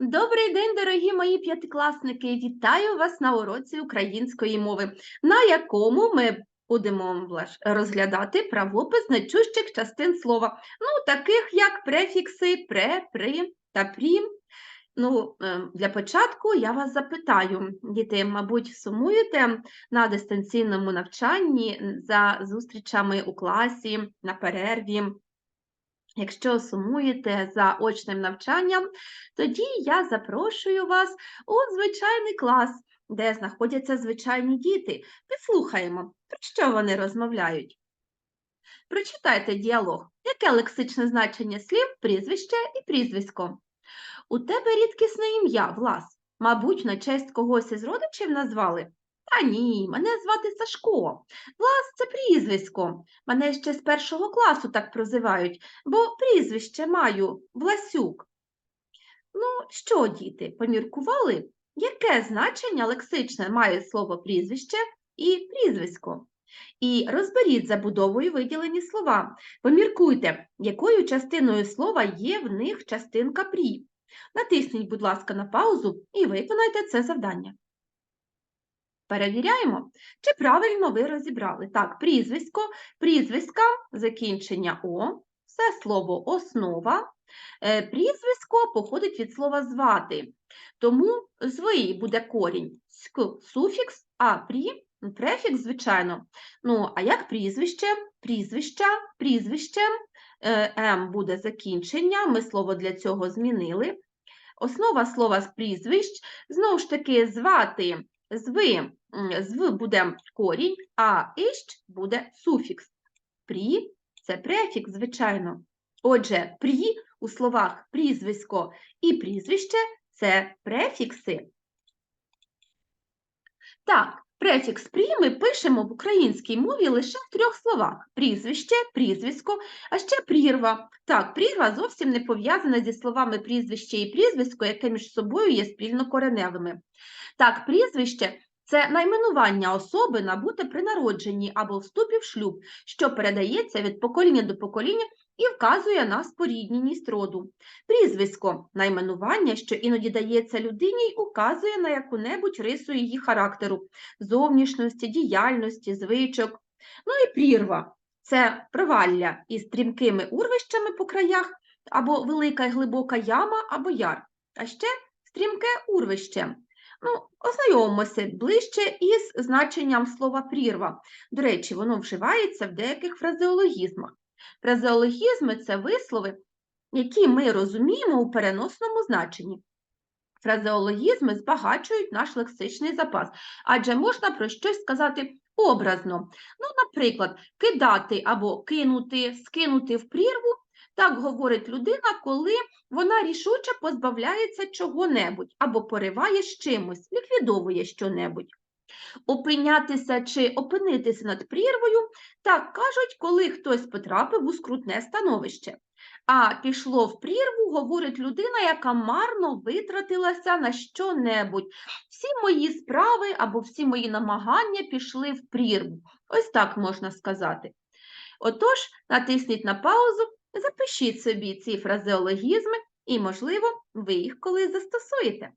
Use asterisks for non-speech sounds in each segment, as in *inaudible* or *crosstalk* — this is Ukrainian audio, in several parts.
Добрий день, дорогі мої п'ятикласники! Вітаю вас на уроці української мови, на якому ми будемо розглядати правопис значущих частин слова, ну, таких як префікси пре, при та прі. Ну, е, для початку я вас запитаю, діти, мабуть, сумуєте на дистанційному навчанні за зустрічами у класі, на перерві. Якщо сумуєте за очним навчанням, тоді я запрошую вас у звичайний клас, де знаходяться звичайні діти. Послухаємо, про що вони розмовляють. Прочитайте діалог. Яке лексичне значення слів, прізвище і прізвисько? У тебе рідкісне ім'я, Влас. Мабуть, на честь когось із родичів назвали? Та ні, мене звати Сашко. Влас це прізвисько. Мене ще з першого класу так прозивають, бо прізвище маю Власюк. Ну, що, діти, поміркували, яке значення лексичне має слово прізвище і прізвисько? І розберіть забудовою виділені слова. Поміркуйте, якою частиною слова є в них частинка прі. Натисніть, будь ласка, на паузу і виконайте це завдання. Перевіряємо, чи правильно ви розібрали. Так, прізвисько, прізвиська, закінчення О, все слово основа. Е, Прізвисько походить від слова звати, тому зви буде корінь, ск, суфікс, а прі префікс, звичайно. Ну, а як прізвище? Прізвища, прізвище, е, М буде закінчення, ми слово для цього змінили. Основа слова з прізвищ, знову ж таки, звати, зви, м, зв буде корінь, а іщ буде суфікс. Прі це префікс, звичайно. Отже, прі у словах прізвисько і прізвище це префікси. Так, префікс прі ми пишемо в українській мові лише в трьох словах: прізвище, прізвисько, а ще прірва. Так, прірва зовсім не пов'язана зі словами прізвище і прізвисько, яке між собою є спільнокореневими. Так, прізвище це найменування особи набуте при народженні або вступі в шлюб, що передається від покоління до покоління і вказує на спорідненість роду. Прізвисько найменування, що іноді дається людині й указує на яку-небудь рису її характеру, зовнішності, діяльності, звичок. Ну і прірва це провалля із стрімкими урвищами по краях, або велика і глибока яма, або яр, а ще стрімке урвище. Ну, ознайомимося ближче із значенням слова прірва. До речі, воно вживається в деяких фразеологізмах. Фразеологізми це вислови, які ми розуміємо у переносному значенні. Фразеологізми збагачують наш лексичний запас, адже можна про щось сказати образно. Ну, наприклад, кидати або кинути, скинути в прірву. Так говорить людина, коли вона рішуче позбавляється чого-небудь або пориває з чимось, ліквідовує щонебудь. Опинятися чи опинитися над прірвою так кажуть, коли хтось потрапив у скрутне становище. А пішло в прірву, говорить людина, яка марно витратилася на що-небудь. Всі мої справи або всі мої намагання пішли в прірву. Ось так можна сказати. Отож, натисніть на паузу, запишіть собі ці фразеологізми і, можливо, ви їх колись застосуєте.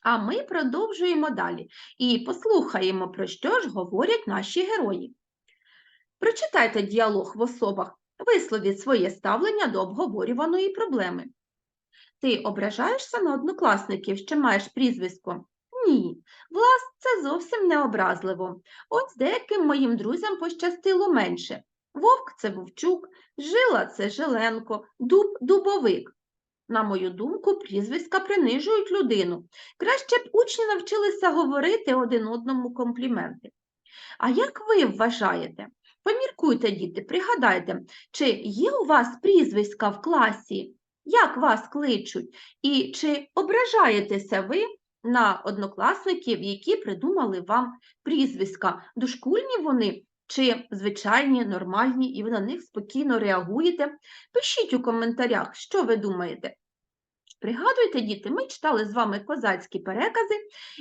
А ми продовжуємо далі і послухаємо, про що ж говорять наші герої. Прочитайте діалог в особах, висловіть своє ставлення до обговорюваної проблеми. Ти ображаєшся на однокласників, що маєш прізвисько? Ні, влас, це зовсім не образливо. Ось деяким моїм друзям пощастило менше. Вовк це вовчук, жила це жиленко, дуб дубовик. На мою думку, прізвиська принижують людину. Краще б учні навчилися говорити один одному компліменти. А як ви вважаєте? Поміркуйте, діти, пригадайте, чи є у вас прізвиська в класі? Як вас кличуть? І чи ображаєтеся ви на однокласників, які придумали вам прізвиська? Дошкульні вони чи звичайні, нормальні, і ви на них спокійно реагуєте? Пишіть у коментарях, що ви думаєте. Пригадуйте, діти, ми читали з вами козацькі перекази,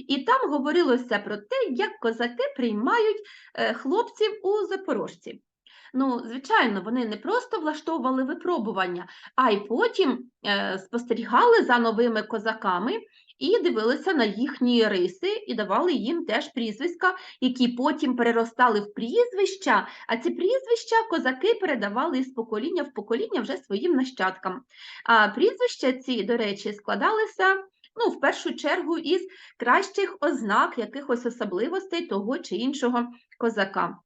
і там говорилося про те, як козаки приймають е, хлопців у запорожці. Ну, звичайно, вони не просто влаштовували випробування, а й потім е, спостерігали за новими козаками і дивилися на їхні риси, і давали їм теж прізвиська, які потім переростали в прізвища, а ці прізвища козаки передавали з покоління в покоління вже своїм нащадкам. А прізвища ці, до речі, складалися ну, в першу чергу із кращих ознак якихось особливостей того чи іншого козака.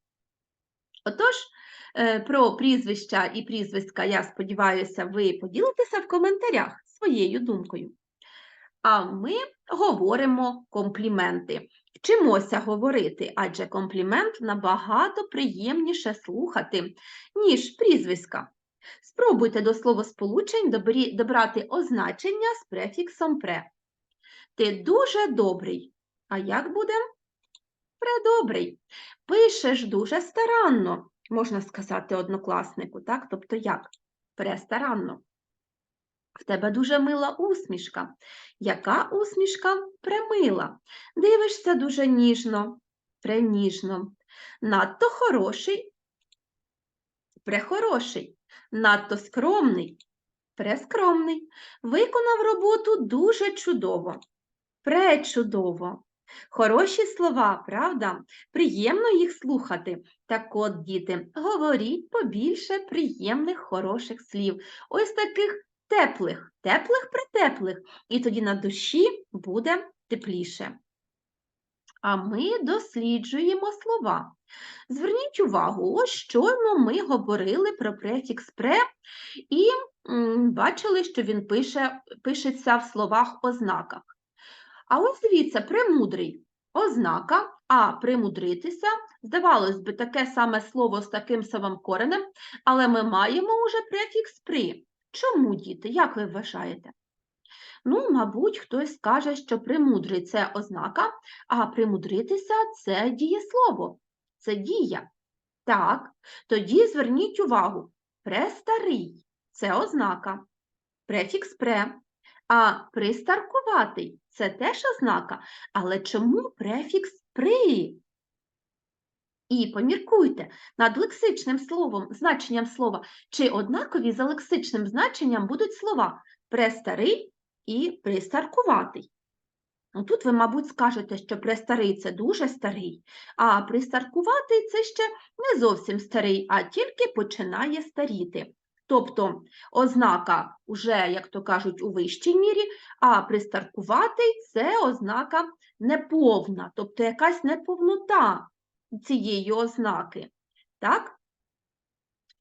Отож, е, про прізвища і прізвиська, я сподіваюся, ви поділитеся в коментарях своєю думкою. А ми говоримо компліменти. Вчимося говорити, адже комплімент набагато приємніше слухати, ніж прізвиська. Спробуйте до словосполучень добрати означення з префіксом пре. Ти дуже добрий. А як буде? Предобрий. Пишеш дуже старанно, можна сказати однокласнику, так? Тобто як? Престаранно. В тебе дуже мила усмішка. Яка усмішка? Премила. Дивишся дуже ніжно, преніжно. Надто хороший, прехороший. Надто скромний, прескромний. Виконав роботу дуже чудово, пречудово. Хороші слова, правда? Приємно їх слухати. Так от, діти, говоріть побільше приємних, хороших слів. Ось таких теплих, теплих притеплих, і тоді на душі буде тепліше. А ми досліджуємо слова. Зверніть увагу, ось щойно ми говорили про префікс пре і бачили, що він пише, пишеться в словах ознаках. А ось дивіться, премудрий ознака, а примудритися, здавалось би, таке саме слово з таким самим коренем, але ми маємо уже префікс при. Чому, діти, як ви вважаєте? Ну, мабуть, хтось скаже, що примудрий це ознака, а примудритися це дієслово, це дія. Так, тоді зверніть увагу, престарий це ознака, префікс пре, а пристаркуватий це теж ознака, але чому префікс при? І поміркуйте над лексичним словом, значенням слова, чи однакові за лексичним значенням будуть слова престарий і пристаркуватий. Ну, тут ви, мабуть, скажете, що престарий це дуже старий, а пристаркуватий це ще не зовсім старий, а тільки починає старіти. Тобто ознака вже, як то кажуть, у вищій мірі, а пристаркуватий це ознака неповна, тобто якась неповнота цієї ознаки. Так?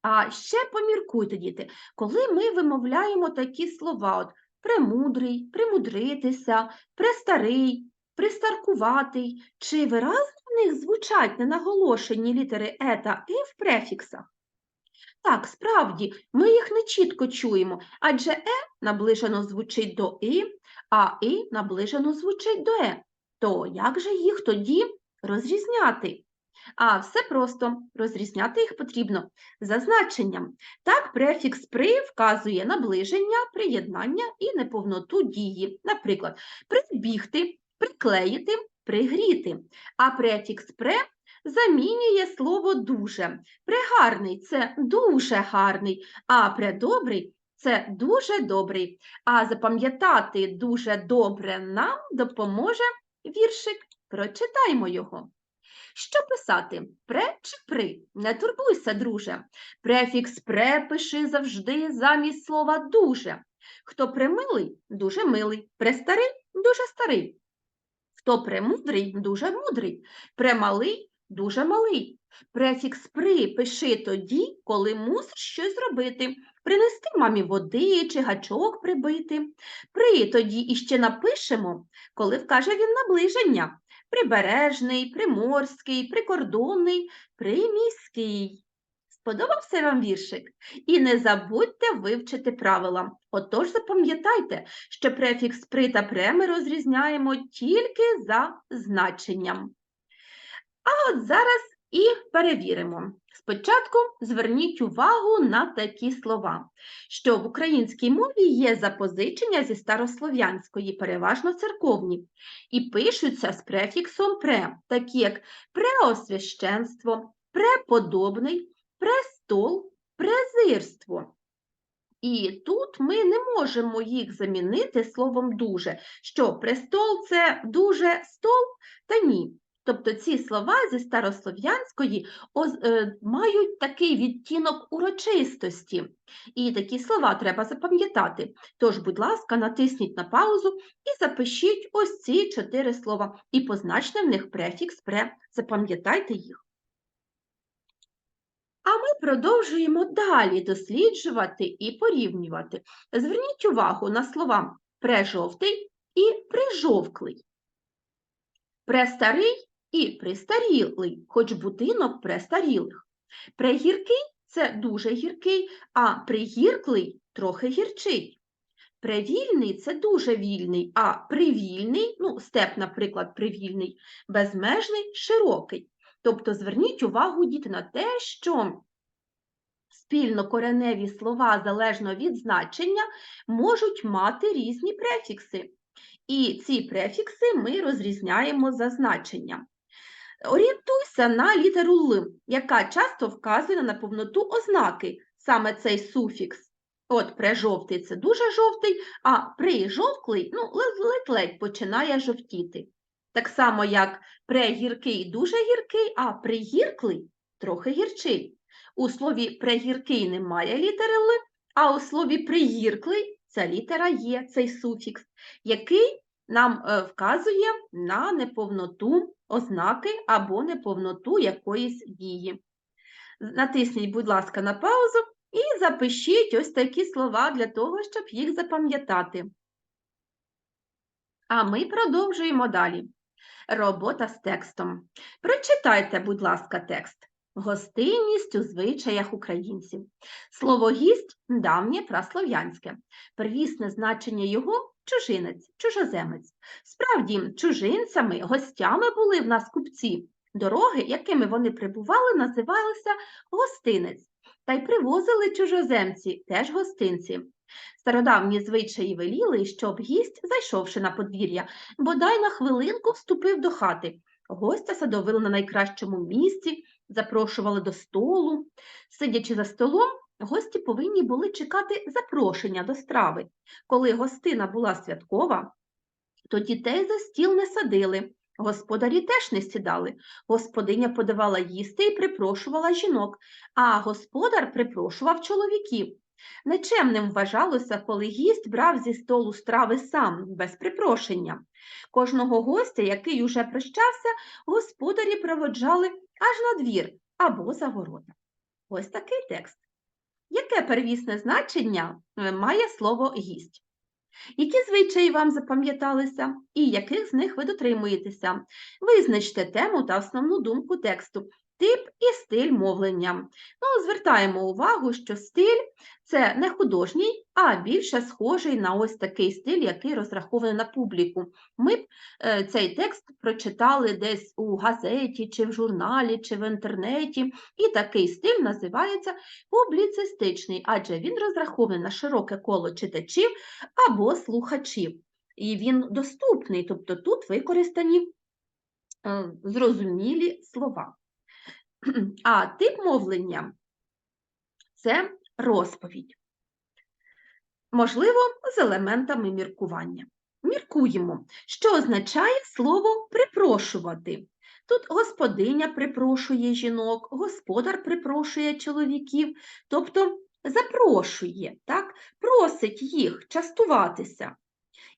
А ще поміркуйте, діти, коли ми вимовляємо такі слова, от премудрий, примудритися, престарий, пристаркуватий, чи виразно в них звучать ненаголошені літери е та і в префіксах? Так, справді, ми їх не чітко чуємо, адже е наближено звучить до і, а і наближено звучить до е. То як же їх тоді розрізняти? А все просто розрізняти їх потрібно за значенням. Так, префікс при вказує наближення, приєднання і неповноту дії. Наприклад, прибігти, приклеїти, пригріти. А префікс пре замінює слово дуже. Прегарний це дуже гарний, а предобрий це дуже добрий. А запам'ятати дуже добре нам допоможе віршик. Прочитаймо його. Що писати? Пре чи при? Не турбуйся, друже. Префікс пре пиши завжди замість слова дуже. Хто премилий дуже милий, престарий дуже старий. Хто премудрий дуже мудрий, премалий дуже малий. Префікс при пиши тоді, коли мусиш щось зробити, принести мамі води чи гачок прибити. При тоді іще напишемо, коли вкаже він наближення прибережний, приморський, прикордонний, приміський. Сподобався вам віршик? І не забудьте вивчити правила. Отож запам'ятайте, що префікс при та пре ми розрізняємо тільки за значенням. А от зараз і перевіримо. Спочатку зверніть увагу на такі слова, що в українській мові є запозичення зі старослов'янської, переважно церковні, і пишуться з префіксом пре, такі як преосвященство, преподобний, престол, презирство. І тут ми не можемо їх замінити словом дуже, що престол це дуже стол, та ні. Тобто ці слова зі старослов'янської е, мають такий відтінок урочистості. І такі слова треба запам'ятати. Тож, будь ласка, натисніть на паузу і запишіть ось ці чотири слова і позначте в них префікс пре. Запам'ятайте їх. А ми продовжуємо далі досліджувати і порівнювати. Зверніть увагу на слова прежовтий і прижовклий, престарий і пристарілий, хоч будинок престарілих. Пригіркий це дуже гіркий, а пригірклий трохи гірчий. Привільний це дуже вільний, а привільний, ну, степ, наприклад, привільний, безмежний, широкий. Тобто зверніть увагу, діти, на те, що спільнокореневі слова залежно від значення можуть мати різні префікси. І ці префікси ми розрізняємо за значенням. Орієнтуйся на літеру Л, яка часто вказує на повноту ознаки, саме цей суфікс. От прижовтий це дуже жовтий, а прижовклий ну, ледь-ледь починає жовтіти. Так само, як прегіркий дуже гіркий, а пригірклий трохи гірчий. У слові пригіркий немає літери Л, а у слові пригірклий ця літера є, цей суфікс, який нам е, вказує на неповноту ознаки або неповноту якоїсь дії. Натисніть, будь ласка, на паузу і запишіть ось такі слова для того, щоб їх запам'ятати. А ми продовжуємо далі. Робота з текстом. Прочитайте, будь ласка, текст. Гостинність у звичаях українців. Слово гість давнє праслов'янське. Первісне значення його чужинець, чужоземець. Справді, чужинцями, гостями були в нас купці. Дороги, якими вони прибували, називалися гостинець. Та й привозили чужоземці, теж гостинці. Стародавні звичаї веліли, щоб гість, зайшовши на подвір'я, бодай на хвилинку вступив до хати. Гостя садовили на найкращому місці, запрошували до столу. Сидячи за столом, гості повинні були чекати запрошення до страви. Коли гостина була святкова, то дітей за стіл не садили. Господарі теж не сідали. Господиня подавала їсти і припрошувала жінок, а господар припрошував чоловіків. Нечемним вважалося, коли гість брав зі столу страви сам, без припрошення. Кожного гостя, який уже прощався, господарі проводжали аж на двір або за ворота. Ось такий текст. Яке первісне значення е, має слово гість? Які звичаї вам запам'яталися і яких з них ви дотримуєтеся? Визначте тему та основну думку тексту, тип і стиль мовлення. Ну, Звертаємо увагу, що стиль це не художній, а більше схожий на ось такий стиль, який розрахований на публіку. Ми б е, цей текст прочитали десь у газеті, чи в журналі, чи в інтернеті, і такий стиль називається публіцистичний, адже він розрахований на широке коло читачів або слухачів. І він доступний, тобто тут використані е, зрозумілі слова. *clears throat* А тип мовлення це розповідь. Можливо, з елементами міркування. Міркуємо, що означає слово припрошувати. Тут господиня припрошує жінок, господар припрошує чоловіків, тобто запрошує, так, просить їх частуватися.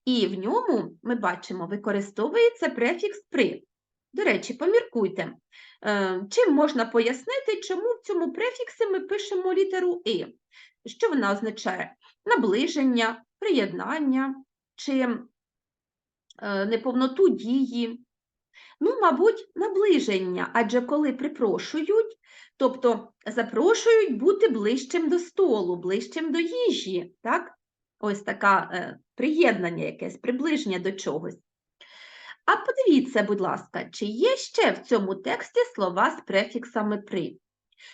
І в ньому, ми бачимо, використовується префікс при. До речі, поміркуйте, е, чим можна пояснити, чому в цьому префіксі ми пишемо літеру «и». Що вона означає? Наближення, приєднання чи е, неповноту дії. Ну, мабуть, наближення, адже коли припрошують, тобто запрошують бути ближчим до столу, ближчим до їжі, так? Ось таке приєднання якесь, приближення до чогось. А подивіться, будь ласка, чи є ще в цьому тексті слова з префіксами при.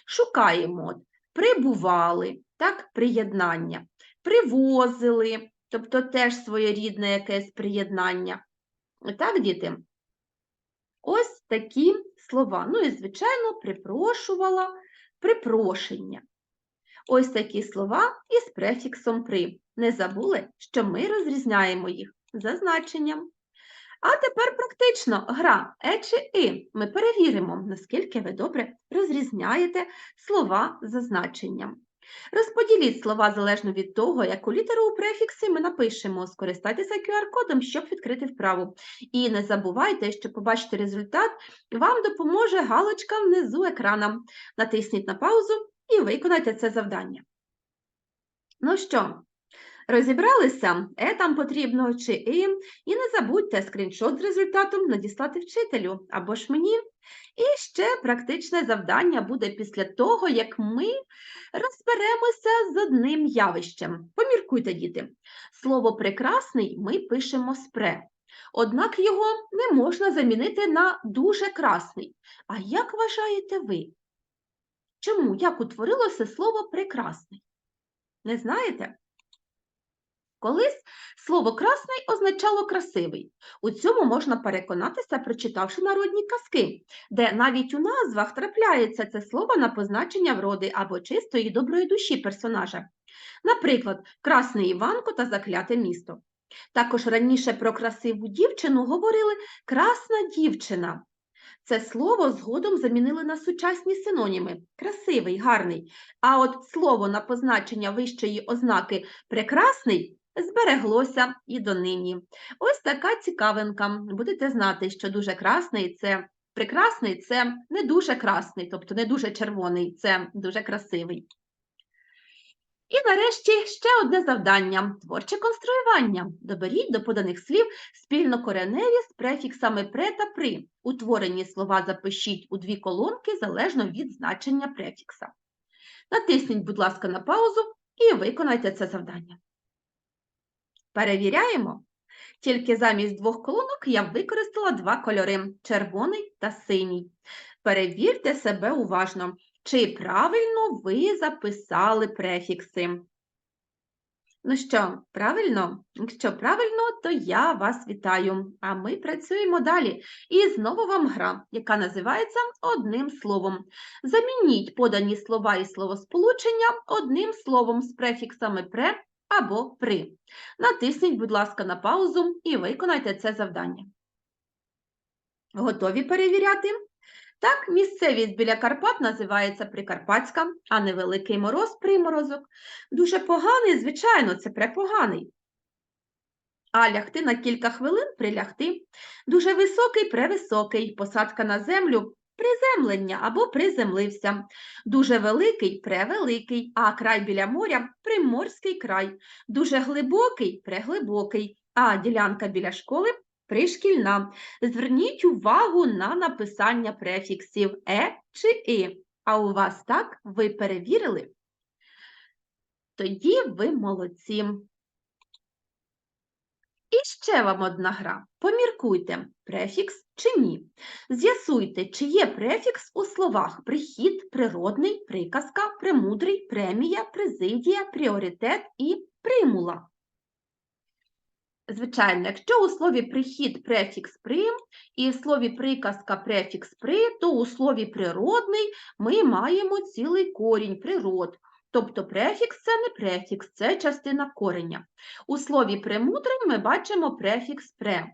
Шукаємо прибували, так, приєднання, привозили, тобто теж своєрідне якесь приєднання. Так, діти? Ось такі слова. Ну і, звичайно, припрошувала, припрошення. Ось такі слова із префіксом при. Не забули, що ми розрізняємо їх за значенням. А тепер практично гра е чи и. Ми перевіримо, наскільки ви добре розрізняєте слова за значенням. Розподіліть слова залежно від того, яку літеру у префіксі ми напишемо. Скористайтеся QR-кодом, щоб відкрити вправу. І не забувайте, що побачити результат вам допоможе галочка внизу екрана. Натисніть на паузу і виконайте це завдання. Ну що, розібралися? Е там потрібно чи і, і не забудьте скріншот з результатом надіслати вчителю або ж мені. І ще практичне завдання буде після того, як ми розберемося з одним явищем. Поміркуйте, діти. Слово прекрасний ми пишемо спре. Однак його не можна замінити на дуже красний. А як вважаєте ви? Чому? Як утворилося слово прекрасний? Не знаєте? Колись слово красний означало красивий. У цьому можна переконатися, прочитавши народні казки, де навіть у назвах трапляється це слово на позначення вроди або чистої доброї душі персонажа. Наприклад, Красний Іванко та Закляте місто. Також раніше про красиву дівчину говорили красна дівчина. Це слово згодом замінили на сучасні синоніми красивий, гарний. А от слово на позначення вищої ознаки прекрасний збереглося і донині. Ось така цікавинка. Будете знати, що дуже красний це прекрасний це не дуже красний, тобто не дуже червоний, це дуже красивий. І нарешті ще одне завдання творче конструювання. Доберіть до поданих слів спільнокореневі з префіксами пре та при. Утворені слова запишіть у дві колонки залежно від значення префікса. Натисніть, будь ласка, на паузу і виконайте це завдання. Перевіряємо. Тільки замість двох колонок я використала два кольори червоний та синій. Перевірте себе уважно, чи правильно ви записали префікси. Ну що, правильно? Якщо правильно, то я вас вітаю. А ми працюємо далі. І знову вам гра, яка називається одним словом. Замініть подані слова і словосполучення одним словом з префіксами пре або при. Натисніть, будь ласка, на паузу і виконайте це завдання. Готові перевіряти? Так, місцевість біля Карпат називається Прикарпатська, а невеликий мороз приморозок. Дуже поганий, звичайно, це препоганий. А лягти на кілька хвилин прилягти. Дуже високий, превисокий, посадка на землю приземлення або приземлився. Дуже великий превеликий, а край біля моря приморський край. Дуже глибокий преглибокий, а ділянка біля школи пришкільна. Зверніть увагу на написання префіксів е чи і. А у вас так ви перевірили? Тоді ви молодці. І ще вам одна гра. Поміркуйте, префікс чи ні. З'ясуйте, чи є префікс у словах прихід, природний, приказка, премудрий, премія, президія, пріоритет і примула. Звичайно, якщо у слові прихід префікс прим і в слові приказка префікс при, то у слові природний ми маємо цілий корінь природ. Тобто префікс це не префікс, це частина кореня. У слові премудрий ми бачимо префікс пре,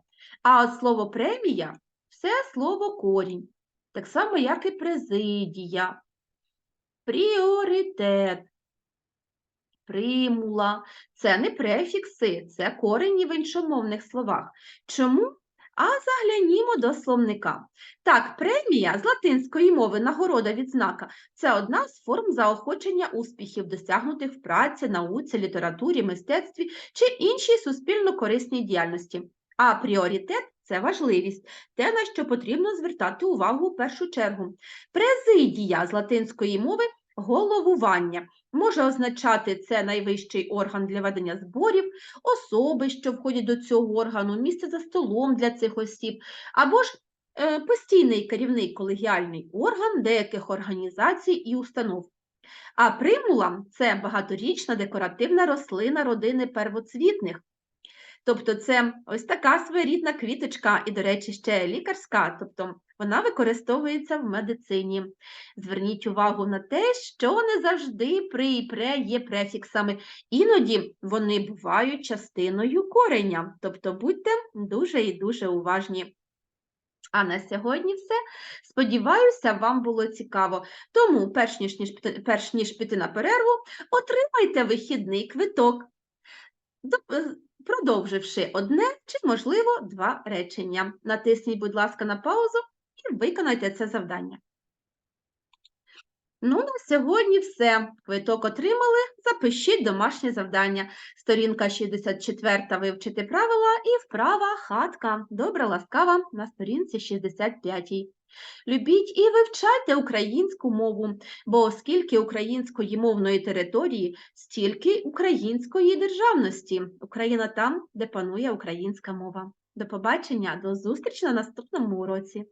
а слово премія це слово корінь, так само, як і президія, пріоритет, примула. Це не префікси, це корені в іншомовних словах. Чому? А заглянімо до словника. Так, премія з латинської мови нагорода відзнака це одна з форм заохочення успіхів, досягнутих в праці, науці, літературі, мистецтві чи іншій суспільно корисній діяльності. А пріоритет це важливість, те, на що потрібно звертати увагу в першу чергу. Президія з латинської мови головування може означати це найвищий орган для ведення зборів, особи, що входять до цього органу, місце за столом для цих осіб, або ж е, постійний керівний колегіальний орган деяких організацій і установ. А примула це багаторічна декоративна рослина родини первоцвітних. Тобто це ось така своєрідна квіточка, і, до речі, ще лікарська, тобто вона використовується в медицині. Зверніть увагу на те, що не завжди при і пре є префіксами. Іноді вони бувають частиною кореня, тобто будьте дуже і дуже уважні. А на сьогодні все. Сподіваюся, вам було цікаво. Тому, перш ніж, перш ніж піти на перерву, отримайте вихідний квиток, продовживши одне чи, можливо, два речення. Натисніть, будь ласка, на паузу і виконайте це завдання. Ну, на сьогодні все. Квиток отримали, запишіть домашнє завдання. Сторінка 64 вивчити правила і вправа хатка. Добра, ласкава на сторінці 65. Любіть і вивчайте українську мову, бо оскільки української мовної території, стільки української державності. Україна там, де панує українська мова. До побачення, до зустрічі на наступному уроці.